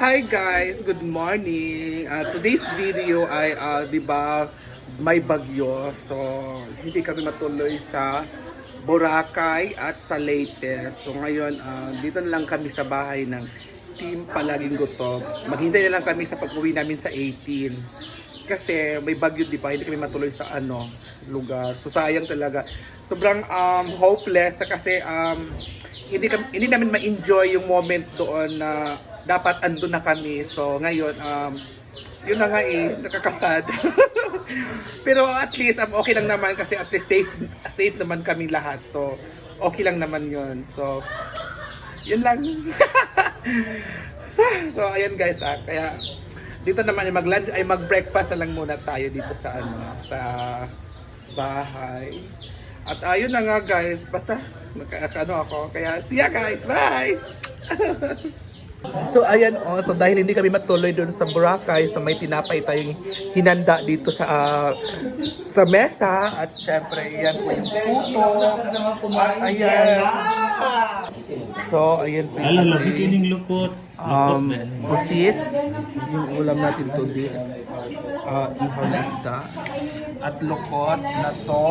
Hi guys, good morning. Uh, today's video ay uh, 'di ba may bagyo. So hindi kami matuloy sa Boracay at sa Leyte. So ngayon uh, dito na lang kami sa bahay ng Team Palaging Gutom. Maghintay na lang kami sa pag-uwi namin sa 18. Kasi may bagyo 'di ba? Hindi kami matuloy sa ano lugar. So sayang talaga. Sobrang um, hopeless kasi um, hindi kam- hindi namin ma-enjoy yung moment doon na dapat andun na kami. So ngayon um yun na nga eh, nakakasad. Pero at least um, okay lang naman kasi at least safe safe naman kami lahat. So okay lang naman yun. So yun lang. so, so ayun guys ah, kaya dito naman ay mag-lunch ay mag-breakfast na lang muna tayo dito sa ano sa bahay. At ayun na nga guys, basta ano ako. Kaya see ya guys, bye! So ayan oh, so dahil hindi kami matuloy doon sa Boracay, so may tinapay tayong hinanda dito sa ah, sa mesa at syempre yan po yung puto. At ayan. So ayan po yung labi kining lukot. um, pusit, yung ulam natin today, uh, ihaw na isda, at lukot na to,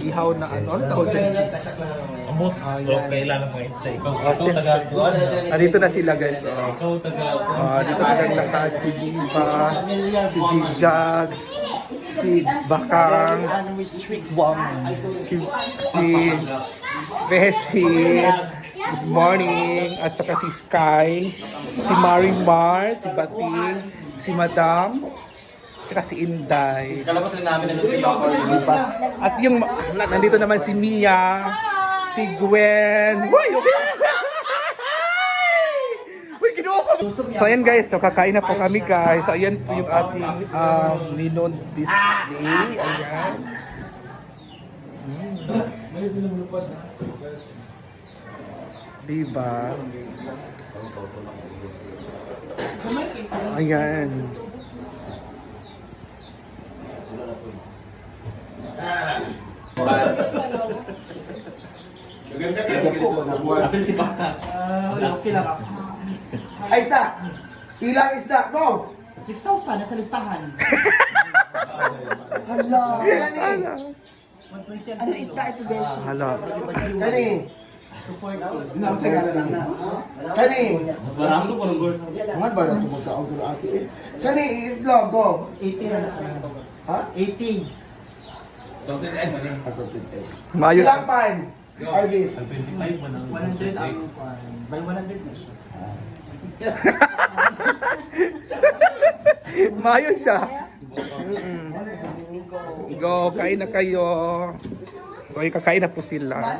ihaw na ano, ano tawag dyan? Amot. Ah, Oh, yan. kailan ang maestra. Ikaw, Ah, ikaw taga kuan. Dito na sila guys. Oh. Ah, dito na lang lahat si Diva, si Jigjag, si Bakang, si, si Besis, good morning, at saka si Sky, si Marimar, si Bating, si Madam, saka si Inday. Kalabas lang namin. Diba? At yung, na- nandito naman si Mia, si Gwen. Uy, okay. So ayan guys, so kakain na po kami guys. So ayan po yung ating um, menu this day. Ayan. Mm. Diba? Ayan. Apil si Baka. Ay, sa! Ilang isda mo? 6,000 nasa listahan. Hala! Kani? Ano isda ito, Beshi? Hala. Kani? Nausay ka lang na. Kani? Mas barato po ng gold. Mga ba na tumutaw ko ate eh? Kani, itlog ko. 80 na Ha? 80. Assorted egg. Mayo. Ilang pan? Arvis. 25 man ang 100 ang kwan. By 100 na siya. Mayo siya. Mm-mm. Go, kain na kayo. So, kakain na po sila.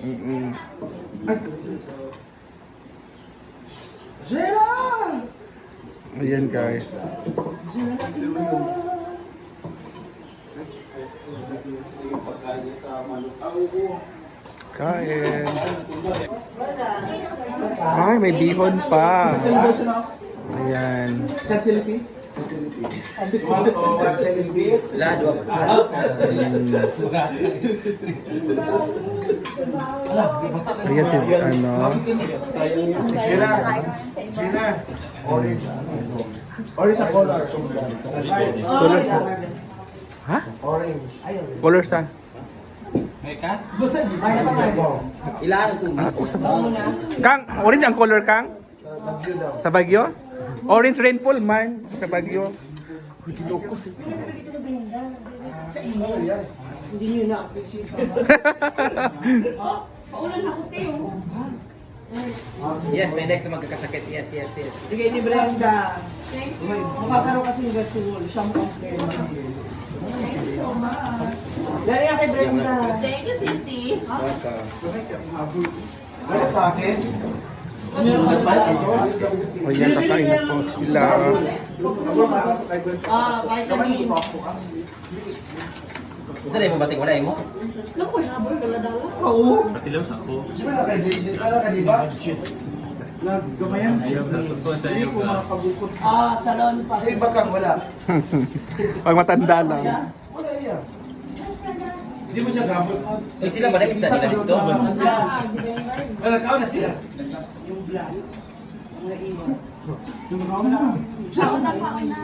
Mm-mm. Gerard! Ayan guys. Kain. Ay, may bihon pa. Ayan. facility? Facility. Oh, what celebrate? Lado. Ayan si ano. Gerard. Gerard. Orange. Orange sa color. Color sa... Ha? Orange. Color sa... Basta di ba na ba? Ilan ang tubig? Kang, orange ang color kang? Sa Baguio daw. Sa Bagyo? Orange rainfall man sa Bagyo. Hindi nyo na-appreciate? Paulan ako, Teo. Yes, may next na magkakasakit. Yes, yes, yes. Bigay ni Brenda. Makakaroon kasi ng gasol. Siya mo ang pera. Dari kay Brenda. Thank you, Sisi. Ano sa akin? Ayan, kakain na po sila. Ah, vitamins. Unsa na yung batik wala mo? Oo. Patilaw sa ako. Di ba nakadili? Kala ka di ba? Naggamayan. Hindi ko makapagukot. Ah, salon pa. Ay, bakang wala. Pag matanda lang. Hindi mo siya gamot. Uy, sila ba na isda nila dito? Wala, tao na sila. Yung blast. Mga iwan. Sauna pa na.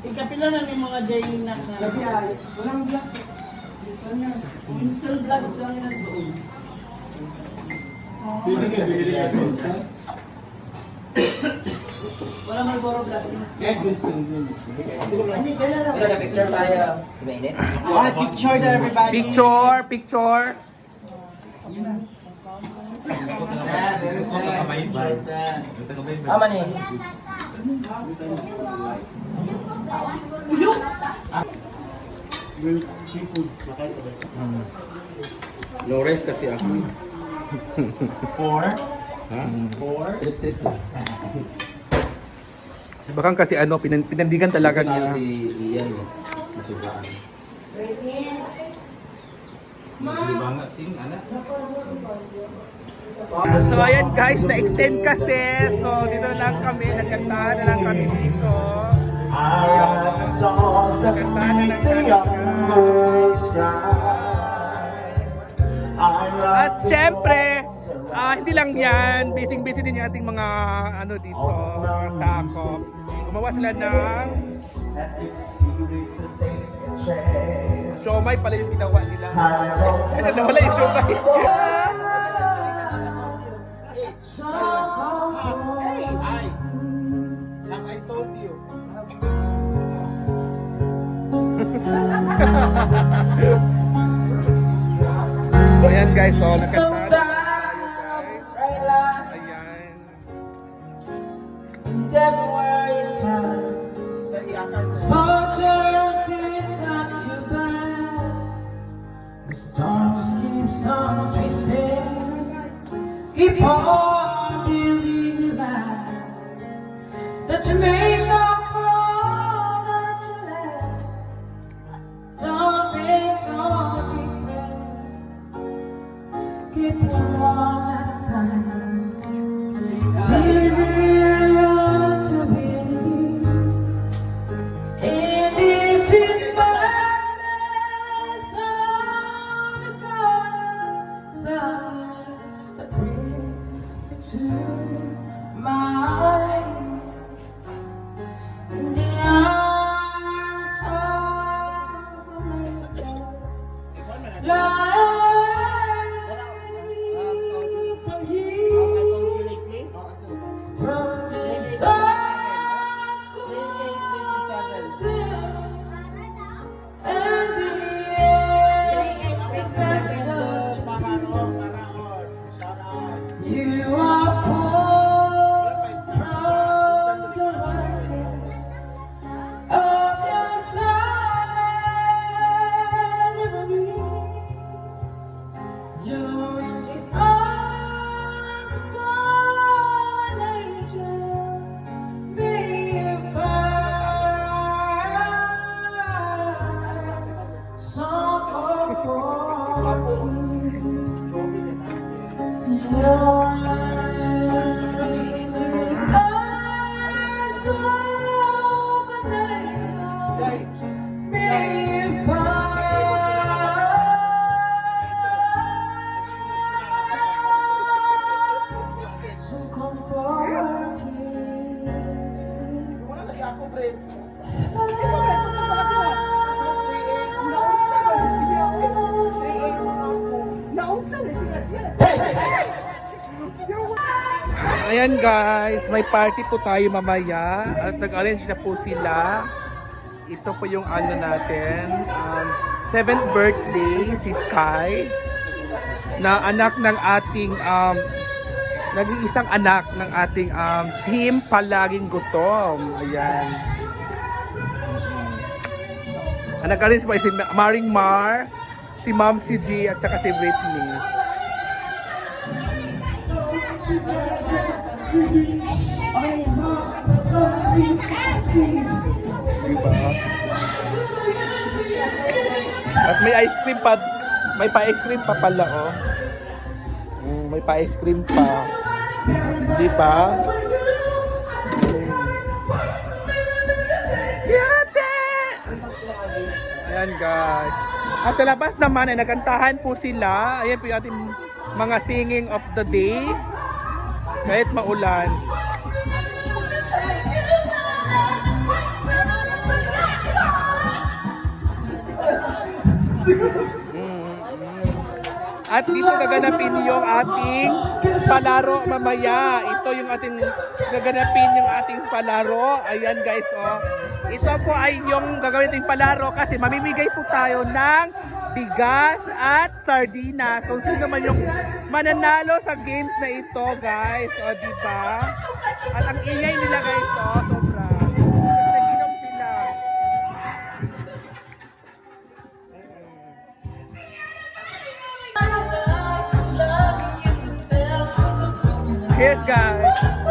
Ikapila na ni mga day na ka. Walang glass. Install blast lang yan doon. Sino ka bibili ka Winston? Wala may boro blast. Kaya Winston yun. Wala na picture tayo. Mainit. Ah, picture to everybody. Picture, picture. Ama ni. Low res kasi ako. Four. Ha? Four. Trip trip lang. Bakang kasi ano, pinan- pinandigan talaga Ano niya. si Ian eh. Nasugaan. So ayan guys, na-extend kasi. So dito na lang kami, nagkantahan na lang kami dito. Nagkantahan na lang kami. At syempre, ah, hindi lang yan, busy-busy din yung ating mga ano dito, mga sakop. Gumawa sila ng siomay pala yung ginawa nila. Ano nawala yung siomay? I told you. Ayan guys, so nagkantahan Storms keeps on twisting. Keep on believing the lies that you make La Ayan guys, may party po tayo mamaya at nag-arrange na po sila. Ito po yung ano natin, um, 7th birthday si Sky na anak ng ating um, naging isang anak ng ating um, team Palaging Gutom. Ayan. Ang nag-arrange po si Maring Mar, si Ma'am si G at saka si Britney. Diba? At may ice cream pa. May pa-ice cream pa pala, oh. Mm, may pa-ice cream pa. Di ba? Yate! Ayan guys. At sa labas naman ay nagantahan po sila. Ayan po yung ating mga singing of the day kahit maulan mm-hmm. At dito gaganapin yung ating palaro mamaya. Ito yung ating gaganapin yung ating palaro. Ayan guys, oh. Ito po ay yung gagawin nating palaro kasi mamimigay po tayo ng bigas at sardina. So sino naman yung mananalo sa games na ito, guys? O, di ba? At ang ingay nila, guys, oh, Cheers, guys!